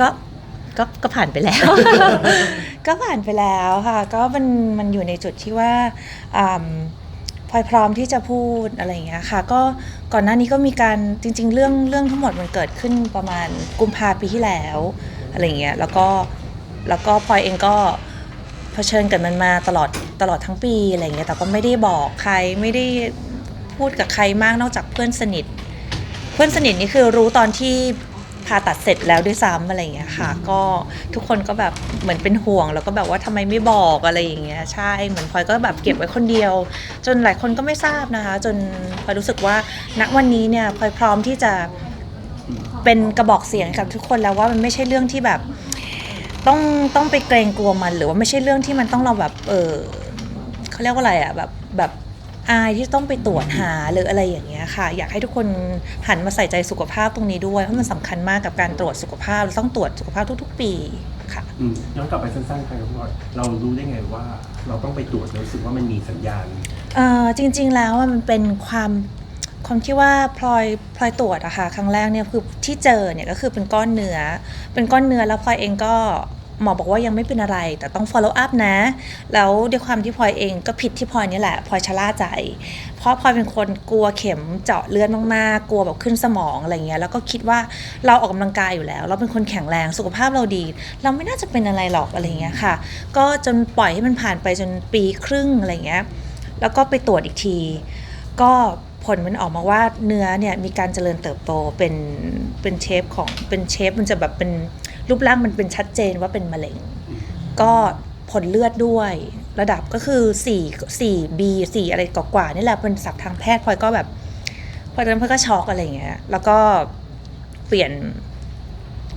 ก็ก็ก็ผ่านไปแล้ว ก็ผ่านไปแล้วค่ะ ก็มันมันอยู่ในจุดที่ว่าอ่าพลอยพร้อมที่จะพูดอะไรอย่างเงี้ยค่ะ ก็ก่อนหน้านี้ก็มีการจริง ๆ เรื่องเรื่องทั้งหมดมันเกิดขึ้นประมาณกุมภาปีที่แล้วอะไรอย่างเงี้ยแล้วก็แล้วก็พลอยเองก็เผชิญกับมันมาตลอดตลอดทั้งปีอะไรอย่างเงี้ยแต่ก็ไม่ได้บอกใครไม่ได้พูดกับใครมากนอกจากเพื่อนสนิท เพื่อนสนิทนี่คือรู้ตอนที่ ผ่าตัดเสร็จแล้วด้วยซ้ำอะไรอย่างเงี้ยค่ะ ก็ทุกคนก็แบบเหมือนเป็นห่วง แล้วก็แบบว่าทำไมไม่บอกอะไรอย่างเงี้ยใช่เหมือนพลอยก็แบบเก็บไว้คนเดียว จนหลายคนก็ไม่ทราบนะคะ จนพลอยรู้สึกว่าณวันนี้เนี่ยพลอยพร้อมที่จะเป็นกระบอกเสียงให้กับทุกคนแล้วว่ามันไม่ใช่เรื่องที่แบบ ต้องต้องไปเกรงกลัวมันหรือว่าไม่ใช่เรื่องที่มันต้องเราแบบเออเขาเรียกว่าอะไรอะแบบแบบ อายที่ต้องไปตรวจหาหรืออะไรอย่างเงี้ยค่ะ อยากให้ทุกคนหันมาใส่ใจสุขภาพตรงนี้ด้วย เพราะมันสำคัญมากกับการตรวจสุขภาพเราต้องตรวจสุขภาพทุก ๆ ปีค่ะ อืมย้อนกลับไปสั้นๆไปครับพี่พลอยเรารู้ได้ไงว่า เราต้องไปตรวจรู้สึกว่ามันมีสัญญาณ เอ่อจริงๆแล้วอะมันเป็นความความที่ว่าพลอยพลอยตรวจอะค่ะครั้งแรกเนี่ยคือที่เจอเนี่ยก็คือเป็นก้อนเนื้อ เป็นก้อนเนื้อแล้วพลอยเองก็ หมอบอกว่ายังไม่เป็นอะไร แต่ต้อง follow up นะ แล้วด้วยความที่พลอยเองก็ผิดที่พลอยนี่แหละพลอยชะล่าใจ เพราะพลอยเป็นคนกลัวเข็มเจาะเลือดมากๆ กลัวแบบขึ้นสมองอะไรเงี้ยแล้วก็คิดว่าเราออกกำลังกายอยู่แล้ว เราเป็นคนแข็งแรงสุขภาพเราดี เราไม่น่าจะเป็นอะไรหรอกอะไรเงี้ยค่ะ ก็จนปล่อยให้มันผ่านไปจนปีครึ่งอะไรเงี้ยแล้วก็ไปตรวจอีกที ก็ผลมันออกมาว่าเนื้อเนี่ยมีการเจริญเติบโตเป็นเป็นเชฟของเป็นเชฟมันจะแบบเป็น รูปร่างมันเป็นชัดเจนว่าเป็นมะเร็ง ก็ผลเลือดด้วย ระดับก็คือ4 4 B 4อะไรกว่าๆนี่แหละเป็นศัพท์ทางแพทย์พลอยก็แบบพอตอนนั้นพลอยก็ช็อกอะไรอย่างเงี้ย แล้วก็เปลี่ยน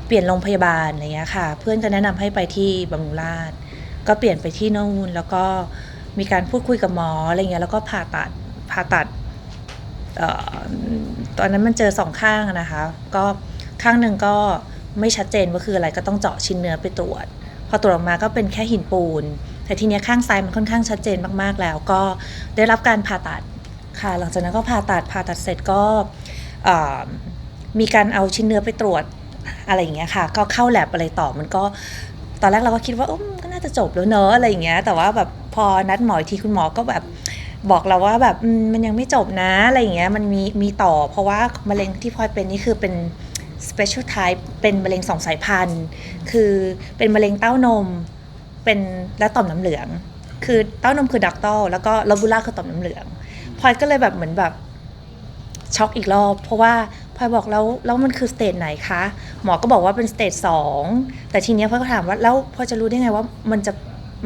เปลี่ยนโรงพยาบาลอะไรเงี้ยค่ะ เพื่อนจะแนะนำให้ไปที่บำรุงราษฎร์ก็เปลี่ยนไปที่นู่นแล้วก็มีการพูดคุยกับหมออะไรเงี้ยแล้วก็ผ่าตัดผ่าตัดออตอนนั้นมันเจอสองข้างนะคะ ก็ข้างหนึ่งก็ ไม่ชัดเจนว่าคืออะไรก็ต้องเจาะชิ้นเนื้อไปตรวจ พอตรวจออกมาก็เป็นแค่หินปูน แต่ทีเนี้ยข้างซ้ายมันค่อนข้างชัดเจนมากๆแล้ว ก็ได้รับการผ่าตัดค่ะ หลังจากนั้นก็ผ่าตัดผ่าตัดเสร็จก็มีการเอาชิ้นเนื้อไปตรวจอะไรอย่างเงี้ยค่ะ ก็เข้าแลบอะไรต่อมันก็ตอนแรกเราก็คิดว่าอืมก็น่าจะจบแล้วเนอะอะไรอย่างเงี้ย แต่ว่าแบบพอนัดหมอทีคุณหมอก็แบบบอกเราว่าแบบมันยังไม่จบนะอะไรอย่างเงี้ยมันมีมีต่อเพราะว่ามะเร็งที่พลอยเป็นนี่คือเป็น special type เป็นมะเร็งสองสายพันธุ์ คือเป็นมะเร็งเต้านม เป็นและต่อมน้ำเหลือง คือเต้านมคือดักตอลแล้วก็ลอบูล่าคือต่อมน้ำเหลืองพลอยก็เลยแบบเหมือนแบบช็อกอีกรอบ เพราะว่าพลอยบอกแล้วแล้วมันคือสเตจไหนคะ หมอก็บอกว่าเป็นสเตจสองแต่ทีเนี้ยพลอยก็ถามว่าแล้วพลอยจะรู้ได้ไงว่ามันจะ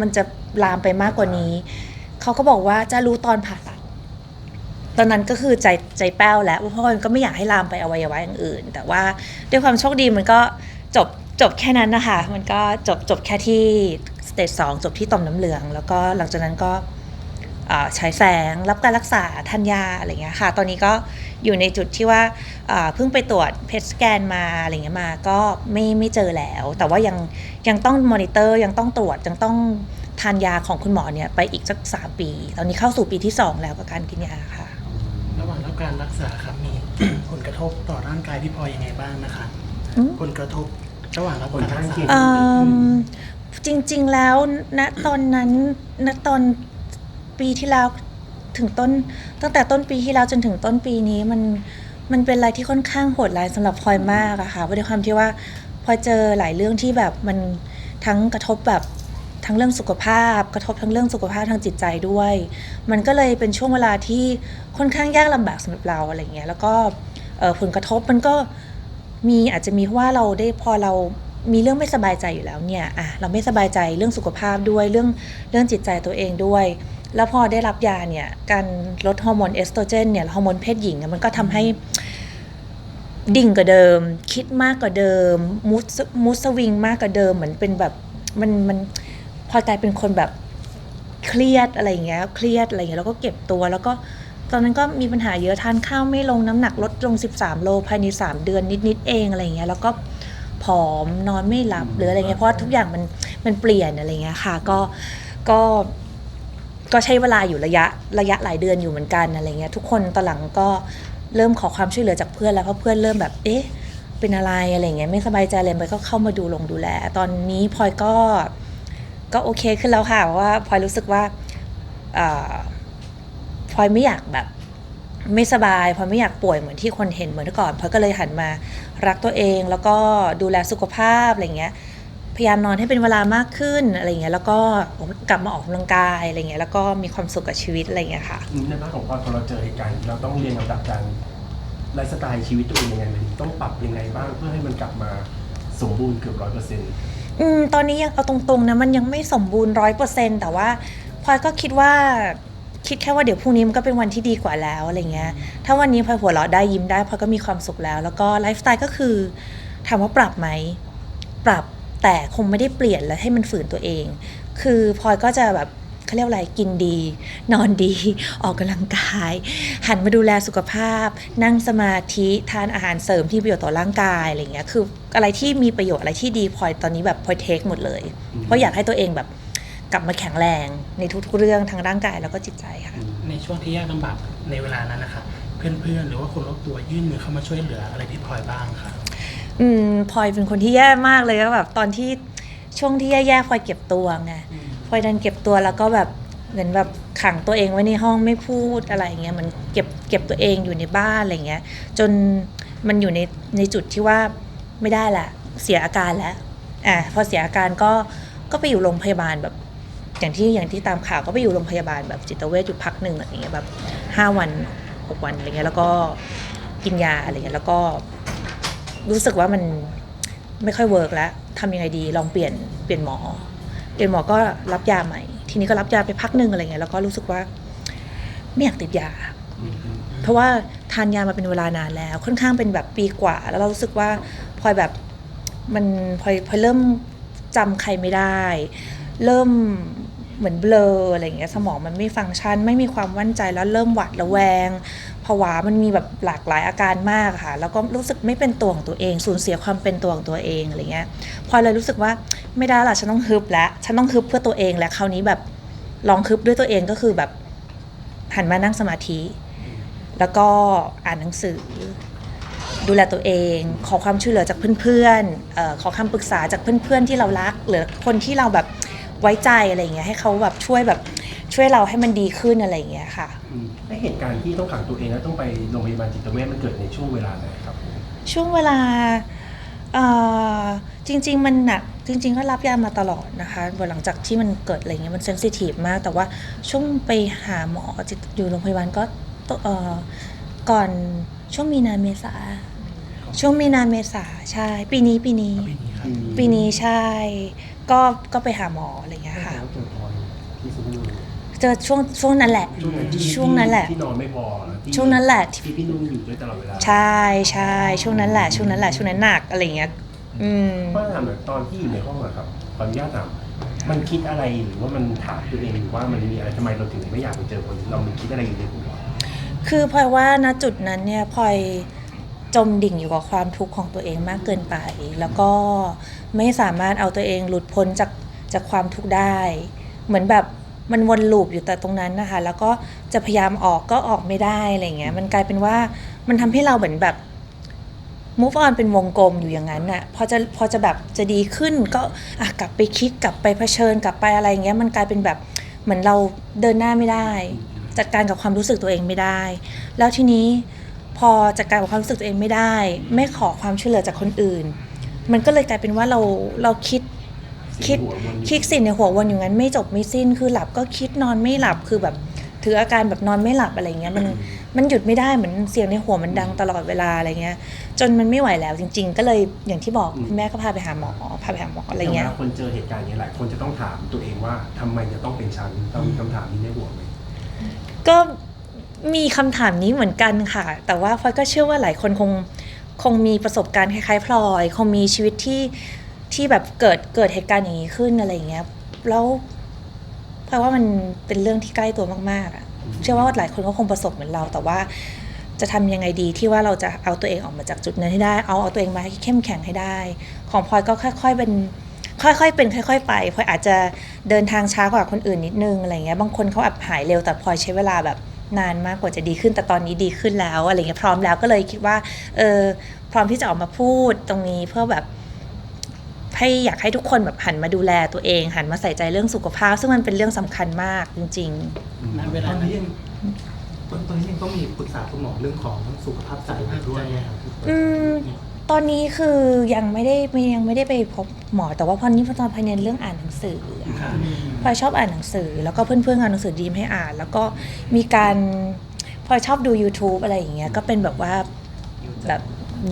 มันจะลามไปมากกว่านี้ เขาก็บอกว่าจะรู้ตอนผ่าตัด ตอนนั้นก็คือใจใจแป้วแล้วเพราะมันก็ไม่อยากให้ลามไปอวัยวะอย่างอื่น แต่ว่าด้วยความโชคดีมันก็จบจบแค่นั้นนะคะ มันก็จบจบแค่ที่สเตจสองจบที่ต่อมน้ำเหลือง แล้วก็หลังจากนั้นก็ฉายแสงรับการรักษาทานยาอะไรเงี้ยค่ะ ตอนนี้ก็อยู่ในจุดที่ว่าเพิ่งไปตรวจเพ t สแกนมาอะไรเงี้ยมาก็ไม่ไม่เจอแล้ว แต่ว่ายังยังต้องมอนิเตอร์ยังต้องตรวจยังต้องทานยาของคุณหมอเนี่ยไปอีกสักสามปี ตอนนี้เข้าสู่ปีที่สองแล้วกับการกินยาค่ะ การรักษาครับมี ผลกระทบต่อร่างกายพี่พลอยยังไงบ้างนะคะ อืม ผลกระทบระหว่างรับการรักผลข้างษาเคียงเอิ่มจริงๆ แล้วณตอนนั้นณตอนปีที่แล้วถึงต้น ตั้งแต่ต้นปีที่แล้วจนถึงต้นปีนี้มันมันเป็นอะไรที่ค่อนข้างโหดร้ายสำหรับพลอยมากอะค่ะเพราะด้วยความที่ว่าพลอยเจอหลายเรื่องที่แบบมันทั้งกระทบแบบ ทั้งเรื่องสุขภาพ กระทบทั้งเรื่องสุขภาพทางจิตใจด้วย มันก็เลยเป็นช่วงเวลาที่ค่อนข้างยากลำบากสำหรับเราอะไรเงี้ยแล้วก็ผลกระทบมันก็มีอาจจะมีเพราะว่าเราได้พอเรามีเรื่องไม่สบายใจอยู่แล้วเนี่ยอะเราไม่สบายใจเรื่องสุขภาพด้วยเรื่องเรื่องจิตใจตัวเองด้วย แล้วพอได้รับยาเนี่ยการลดฮอร์โมนเอสโตรเจนเนี่ยฮอร์โมนเพศหญิงมันก็ทำให้ดิ่งกว่าเดิม คิดมากกว่าเดิมมูสมูสวิงมากกว่าเดิมเหมือนเป็นแบบมันมัน พอกลายเป็นคนแบบเครียดอะไรอย่างเงี้ย เครียดอะไรอย่างเงี้ยแล้วก็เก็บตัวแล้วก็ตอนนั้นก็มีปัญหาเยอะทานข้าวไม่ลงน้ำหนักลดลง 13 โลภายใน 3 เดือนนิดๆเองอะไรอย่างเงี้ยแล้วก็ผอมนอนไม่หลับหรืออะไรเงี้ยเพราะทุกอย่างมันมันเปลี่ยนอะไรเงี้ยค่ะก็ก็ก็ใช้เวลาอยู่ระยะระยะหลายเดือนอยู่เหมือนกันอะไรเงี้ยทุกคนตอนหลังก็เริ่มขอความช่วยเหลือจากเพื่อนแล้วเพราะเพื่อนเริ่มแบบเอ๊ะเป็นอะไรอะไรเงี้ยไม่สบายใจเลยพลอยก็เข้ามาดูลงดูแล ตอนนี้พลอยก็ ก็โอเคขึ้นแล้วค่ะเพราะว่าพลอยรู้สึกว่าพลอยไม่อยากแบบไม่สบายพลอยไม่อยากป่วยเหมือนที่คนเห็นเหมือนเมื่อก่อนพลอยก็เลยหันมารักตัวเองแล้วก็ดูแลสุขภาพอะไรเงี้ยพยายามนอนให้เป็นเวลามากขึ้นอะไรเงี้ยแล้วก็กลับมาออกกำลังกายอะไรเงี้ยแล้วก็มีความสุขกับชีวิตอะไรเงี้ยค่ะในภาคของพอพอเราเจอเหตุการณ์เราต้องเรียนลำดับการไลฟ์สไตล์ชีวิตตัวเองยังไงมันต้องปรับยังไงบ้างเพื่อให้มันกลับมาสมบูรณ์เกือบร้อยเปอร์เซ็นต์ อืมตอนนี้ยังเอาตรงๆนะมันยังไม่สมบูรณ์ร้อยเปอร์เซ็นแต่ว่าพลอยก็คิดว่าคิดแค่ว่าเดี๋ยวพรุ่งนี้มันก็เป็นวันที่ดีกว่าแล้วอะไรเงี้ย ถ้าวันนี้พลอยหัวเราะได้ยิ้มได้พลอยก็มีความสุขแล้ว แล้วก็ไลฟ์สไตล์ก็คือถามว่าปรับไหมปรับแต่คงไม่ได้เปลี่ยนและให้มันฝืนตัวเอง คือพลอยก็จะแบบ เขาเรียกว่าอะไรกินดี นอนดี ออกกำลังกาย หันมาดูแลสุขภาพ นั่งสมาธิทานอาหารเสริมที่ประโยชน์ต่อร่างกายอะไรเงี้ยคืออะไรที่มีประโยชน์อะไรที่ดีพลอยตอนนี้แบบพลอยเทคหมดเลย เพราะอยากให้ตัวเองแบบกลับมาแข็งแรงในทุกๆเรื่องทางร่างกายแล้วก็จิตใจค่ะ ในช่วงที่ยากลำบากในเวลานั้นนะคะเพื่อนๆ หรือว่าคนรอบตัวยื่นมือเข้ามาช่วยเหลืออะไรพี่พลอยบ้างคะอืมพลอยเป็นคนที่แย่มากเลยก็แบบตอนที่ช่วงที่แย่ๆพลอยเก็บตัวไง พลอยดันเก็บตัวแล้วก็แบบเหมือนแบบขังตัวเองไว้ในห้องไม่พูดอะไรเงี้ยเหมันเก็บเก็บตัวเองอยู่ในบ้านอะไรเงี้ย จนมันอยู่ในในจุดที่ว่าไม่ได้ละเสียอาการแล้วอะพอเสียอาการก็ก็ไปอยู่โรงพยาบาลแบบ อย่างที่อย่างที่ตามข่าวก็ไปอยู่โรงพยาบาลแบบจิตเวชอยู่พักหนึ่งอะไรเงี้ยแบบห้าวันหกวันอะไรเงี้ยแล้วก็กินยาอะไรเงี้ยแล้วก็รู้สึกว่ามันไม่ค่อยเวิร์กแล้วทำยังไงดีลองเปลี่ยนเปลี่ยนหมอ เปลี่ยนหมอก็รับยาใหม่ ทีนี้ก็รับยาไปพักหนึ่งอะไรเงี้ยแล้วก็รู้สึกว่าไม่อยากติดยา เพราะว่าทานยามาเป็นเวลานานแล้ว ค่อนข้างเป็นแบบปีกว่า แล้วเรารู้สึกว่าพลอยแบบมันพลอยพลอยเริ่มจำใครไม่ได้ เริ่มเหมือนเบลออะไรอย่างเงี้ยสมองมันไม่ฟังก์ชัน ไม่มีความมั่นใจแล้วเริ่มหวาดระแวง ผวามันมีแบบหลากหลายอาการมากค่ะ แล้วก็รู้สึกไม่เป็นตัวของตัวเอง สูญเสียความเป็นตัวของตัวเองอะไรเงี้ยพอเลยรู้สึกว่าไม่ได้ละฉันต้องฮึบแล้วฉันต้องฮึบเพื่อตัวเองแล้วคราวนี้แบบลองฮึบด้วยตัวเองก็คือแบบหันมานั่งสมาธิ แล้วก็อ่านหนังสือ ดูแลตัวเอง ขอความช่วยเหลือจากเพื่อนๆออขอคำปรึกษาจากเพื่อนๆที่เรารัก หรือคนที่เราแบบไว้ใจอะไรเงี้ยให้เขาแบบช่วยแบบ ช่วยเราให้มันดีขึ้นอะไรอย่างเงี้ยค่ะอืมและเหตุการณ์ที่ต้องขังตัวเองแล้วต้องไปโรงพยาบาลจิตเวชมันเกิดในช่วงเวลาไหนครับผมช่วงเวลาเอ่อจริง ๆ มันหนักจริง ๆ ก็รับยามาตลอดนะคะหลังจากที่มันเกิดอะไรเงี้ยมันเซนซิทีฟมาก แต่ว่าช่วงไปหาหมอจิตอยู่โรงพยาบาลก็ตเอ่อก่อนช่วงมีนาเมษาช่วงมีนาเมษาใช่ ปีนี้ปีนี้ปีนี้ครับปีนี้ใช่ ก็ก็ไปหาหมออะไรเงี้ยค่ะ แล้วเจอพลอยที่สุพรรณบุรี เจอช่วงช่วงนั้นแหละ ช่วงนั้นที่ช่วงนั้นแหละ ที่นอนไม่พอที่ช่วงนั้นแหละที่พี่นุ่นอยู่ด้วยตลอดเวลาใช่ใช่ช่วงนั้นแหละ ช่วงนั้นแหละช่วงนั้นหนักอะไรเงี้ยอืมก็ถามหน่อยตอนที่อยู่ในห้องอะครับขออนุญาตถามมันคิดอะไรหรือว่ามันถามตัวเองหรือว่ามันมีอะไรทำไมเราถึงไม่อยากไปเจอคนนี้เรามันคิดอะไรอยู่ในหัวคือพลอยว่าณจุดนั้นเนี่ยพลอยจมดิ่งอยู่กับความทุกข์ของตัวเองมากเกินไป แล้วก็ไม่สามารถเอาตัวเองหลุดพ้นจากจากความทุกข์ได้ เหมือนแบบ มันวนลูปอยู่แต่ตรงนั้นนะคะ แล้วก็จะพยายามออกก็ออกไม่ได้อะไรเงี้ย มันกลายเป็นว่ามันทำให้เราเหมือนแบบ move on เป็นวงกลมอยู่อย่างนั้นน่ะพอจะพอจะแบบจะดีขึ้นก็อะกลับไปคิดกลับไปเผชิญกลับไปอะไรเงี้ย มันกลายเป็นแบบเหมือนเราเดินหน้าไม่ได้ จัดการกับความรู้สึกตัวเองไม่ได้ แล้วทีนี้พอจัดการกับความรู้สึกตัวเองไม่ได้ ไม่ขอความช่วยเหลือจากคนอื่น มันก็เลยกลายเป็นว่าเราเราคิด คิดหัววนอยู่คิดสิ่งในหัววนอยู่งั้นไม่จบไม่สิ้นคือหลับก็คิดนอนไม่หลับคือแบบถืออาการแบบนอนไม่หลับอะไรเงี้ยมันมันหยุดไม่ได้เหมือนเสียงในหัวมันดังตลอดเวลาอะไรเงี้ย จนมันไม่ไหวแล้วจริง ๆ ก็เลยอย่างที่บอกคุณแม่ก็พาไปหาหมอพาไปหาหมออะไรเงี้ยแต่วลาคนเจอเหตุการณ์อย่างนี้ยหลายคนจะต้องถามตัวเองว่าทำไมจะต้องเป็นฉันเรามีคำถามนี้ในหัวไหมก็มีคำถามนี้เหมือนกันค่ะ แต่ว่าพลอยก็เชื่อว่าหลายคนคงคงมีประสบการณ์คล้ายๆพลอย คงมีชีวิตที่ ที่แบบเกิดเกิดเหตุการณ์อย่างนี้ขึ้นอะไรอย่างเงี้ยแล้วพลอยว่ามันเป็นเรื่องที่ใกล้ตัวมากๆอะเชื่อว่าหลายคนก็คงประสบเหมือนเรา แต่ว่าจะทำยังไงดีที่ว่าเราจะเอาตัวเองออกมาจากจุดนั้นให้ได้ เอาเอาตัวเองมาให้เข้มแข็งให้ได้ ของพลอยก็ค่อย ๆเป็นค่อยๆเป็นค่อย ๆ ไปพลอยอาจจะเดินทางช้ากว่าคนอื่นนิดนึงอะไรเงี้ยบางคนเขาแอบหายเร็วแต่พลอยใช้เวลาแบบนานมากกว่าจะดีขึ้นแต่ตอนนี้ดีขึ้นแล้วอะไรเงี้ยพร้อมแล้วก็เลยคิดว่าเออพร้อมที่จะออกมาพูดตรงนี้เพื่อแบบ ให้อยากให้ทุกคนแบบหันมาดูแลตัวเอง หันมาใส่ใจเรื่องสุขภาพ ซึ่งมันเป็นเรื่องสำคัญมากจริงณเวตลาอนนั้นนี้ยังตอนตอนนี้ยังต้องมีปรึกษาคุณหมอเรื่องของสุขภาพใจอยู่ด้วยไหมครับๆอืมตอนนี้คือยังไม่ได้ไม่ยังไม่ได้ไปพบหมอแต่ว่าพอนี้พอตอนพยายามเรื่องอ่านหนังสืออะค่ะพลอยชอบอ่านหนังสือ แล้วก็เพื่อนๆเอาหนังสือดีมให้อ่าน แล้วก็มีการพลอยชอบดู YouTube อะไรอย่างเงี้ยก็เป็นแบบว่าแบบ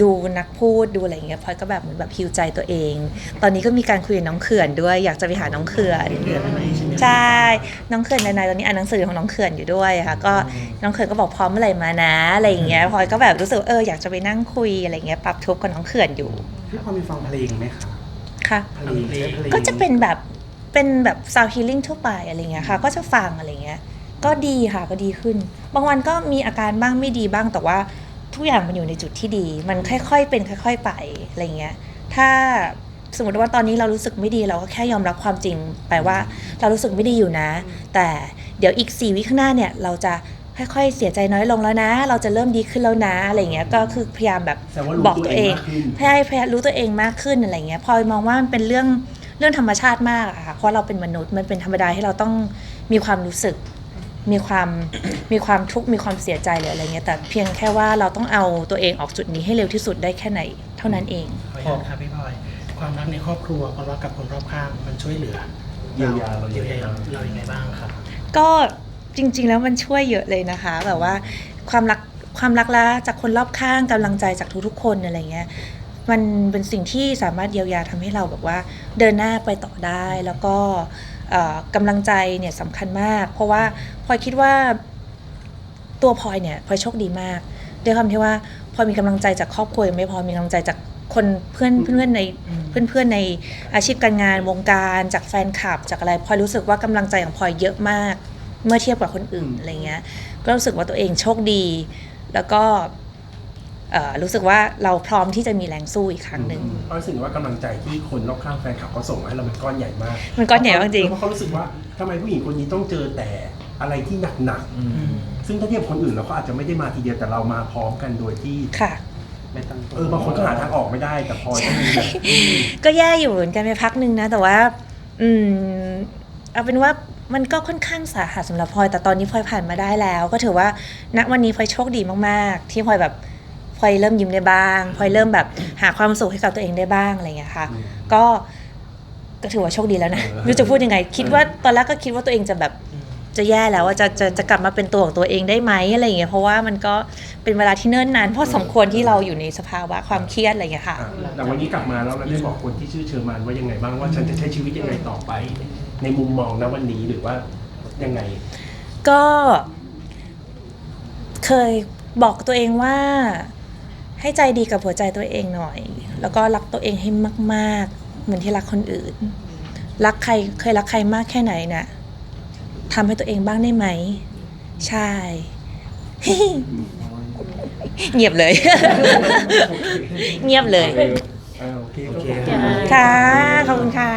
ดูนักพูดดูอะไรอย่างเงี้ยพลอยก็แบบเหมือนแบบฮิวใจตัวเอง ตอนนี้ก็มีการคุยกับน้องเขื่อนด้วย อยากจะไปหาน้องเขื่อนเดือนอะไรใช่ไหมใช่น้องเขื่อนนายๆตอนนี้อ่านหนังสือของน้องเขื่อนอยู่ด้วยค่ะ ก็น้องเขื่อนก็บอกพร้อมเมื่อไหร่มานะอะไรอย่างเงี้ยพลอยก็แบบรู้สึกว่าเอออยากจะไปนั่งคุยอะไรอย่างเงี้ยปรับทุกข์กับน้องเขื่อนอยู่พี่พอมีฟังเพลงไหมคะค่ะเพลงใช้เพลงก็จะเป็นแบบเป็นแบบซาวฮีลิ่งทั่วไปอะไรเงี้ยค่ะ ก็จะฟังอะไรเงี้ยก็ดีค่ะก็ดีขึ้น บางวันก็มีอาการบ้างไม่ดีบ้างแต่ว่า ทุกอย่างมันอยู่ในจุดที่ดี มันค่อยๆเป็นค่อย ๆ ไปอะไรเงี้ย ถ้าสมมติว่าตอนนี้เรารู้สึกไม่ดีเราก็แค่ยอมรับความจริงไปว่าเรารู้สึกไม่ดีอยู่นะ แต่เดี๋ยวอีกสี่วิข้างหน้าเนี่ยเราจะค่อยๆ เสียใจน้อยลงแล้วนะ เราจะเริ่มดีขึ้นแล้วนะอะไรเงี้ยก็คือพยายามแบบแสดงว่ารู้บอกตัวเองตัวเองมากขึ้นพยายามพยายามรู้ตัวเองมากขึ้นอะไรเงี้ยพลอยมองว่ามันเป็นเรื่องเรื่องธรรมชาติมากอะค่ะเพราะเราเป็นมนุษย์มันเป็นธรรมดาที่เราต้องมีความรู้สึก มีความมีความทุกข์มีความเสียใจหรืออะไรเงี้ยแต่เพียงแค่ว่าเราต้องเอาตัวเองออกจุดนี้ให้เร็วที่สุดได้แค่ไหน เท่านั้นเองขออนุญาตครับพี่พลอยความรักในครอบครัวความรักกับคนรอบข้างมันช่วยเหลือเยียวยาเราเยีเยียยวยาาเรายังไงบ้างครับก็จริง ๆ แล้วมันช่วยเยอะเลยนะคะแบบว่าความรักความรักละจากคนรอบข้างกำลังใจจากทุกๆคนอะไรเงี้ยมันเป็นสิ่งที่สามารถเยียวยาทำให้เราแบบว่าเดินหน้าไปต่อได้แล้วก็เอ่อ กำลังใจเนี่ยสำคัญมาก เพราะว่าพลอยคิดว่าตัวพลอยเนี่ยพลอยโชคดีมากด้วยความที่ว่าพลอยมีกำลังใจจากครอบครัวยังไม่พอมีกำลังใจจากคนเพื่อนเพื่อนในอืมเพื่อนๆในอาชีพการงานวงการจากแฟนคลับจากอะไรพลอยรู้สึกว่ากำลังใจของพลอยเยอะมาก เมื่อเทียบกับคนอื่นอะไรเงี้ยก็รู้สึกว่าตัวเองโชคดี แล้วก็เอ่อ รู้สึกว่าเราพร้อมที่จะมีแรงสู้อีกครั้งหนึ่งเพราะรู้สึกว่ากำลังใจที่คนรอบข้างแฟนคลับเขาส่งมาให้เราเป็นก้อนใหญ่มาก มันก้อนใหญ่มากจริงเพราะเขารู้สึกว่าทำไมผู้หญิงคนนี้ต้องเจอแต่อะไรที่หนักอืมๆซึ่งถ้าเทียบกับคนอื่นเราก็อาจจะไม่ได้มาทีเดียวแต่เรามาพร้อมกันโดยที่ค่ะไม่ตั้งตัวเออบางคนก็หาทางออกไม่ได้แต่พอที่มีแบบก็แย่อยู่เหมือนกันไปพักหนึ่งนะ แต่ว่า อืม เอาเป็นว่ามันก็ค่อนข้างสาหัสสำหรับพลอยแต่ตอนนี้พลอยผ่านมาได้แล้ว ก็ถือว่าณวันนี้พลอยโชคดีมาก ๆ ที่พลอยแบบ พลอยเริ่มยิ้มได้บ้างพลอยเริ่มแบบหาความสุขให้กับตัวเองได้บ้างอะไรอย่างเงี้ยค่ะอืมก็ก็ถือว่าโชคดีแล้วนะเออไม่รู้จะพูดยังไง คิดว่าตอนแรกก็คิดว่าตัวเองจะแบบอืมจะแย่แล้วว่าจะจะจะกลับมาเป็นตัวของตัวเองได้ไหมอะไรอย่างเงี้ยเพราะว่ามันก็เป็นเวลาที่เนิ่นนานพอสมควรที่เราอยู่ในสภาวะความเครียดอะไรอย่างเงี้ยค่ะอะแต่วันนี้กลับมาแล้วเราได้บอกคนที่ชื่อเชอร์มานว่ายังไงบ้างว่าฉันจะใช้ชีวิตยังไงต่อไป ในมุมมองณวันนี้หรือว่ายังไง ก็ เคยบอกตัวเองว่า ให้ใจดีกับหัวใจตัวเองหน่อย แล้วก็รักตัวเองให้มาก ๆ เหมือนที่รักคนอื่น รักใครเคยรักใครมากแค่ไหนน่ะทำให้ตัวเองบ้างได้ไหม ใช่ เงียบเลย เงียบเลยเออโอเคโอเคก็ค่ะ ขอบคุณค่ะ